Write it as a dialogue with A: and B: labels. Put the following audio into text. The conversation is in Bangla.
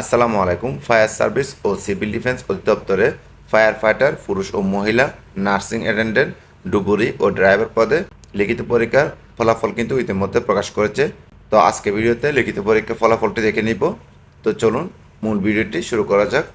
A: আসসালামু আলাইকুম, ফায়ার সার্ভিস ও সিভিল ডিফেন্স অধিদপ্তরে ফায়ার ফাইটার পুরুষ ও মহিলা, নার্সিং অ্যাটেন্ডেন্ট, ডুবুরি ও ড্রাইভার পদে লিখিত পরীক্ষার ফলাফল কিন্তু ইতিমধ্যে প্রকাশ করেছে। তো আজকে ভিডিওতে লিখিত পরীক্ষার ফলাফলটি দেখে নিব। তো চলুন, মূল ভিডিওটি শুরু করা যাক।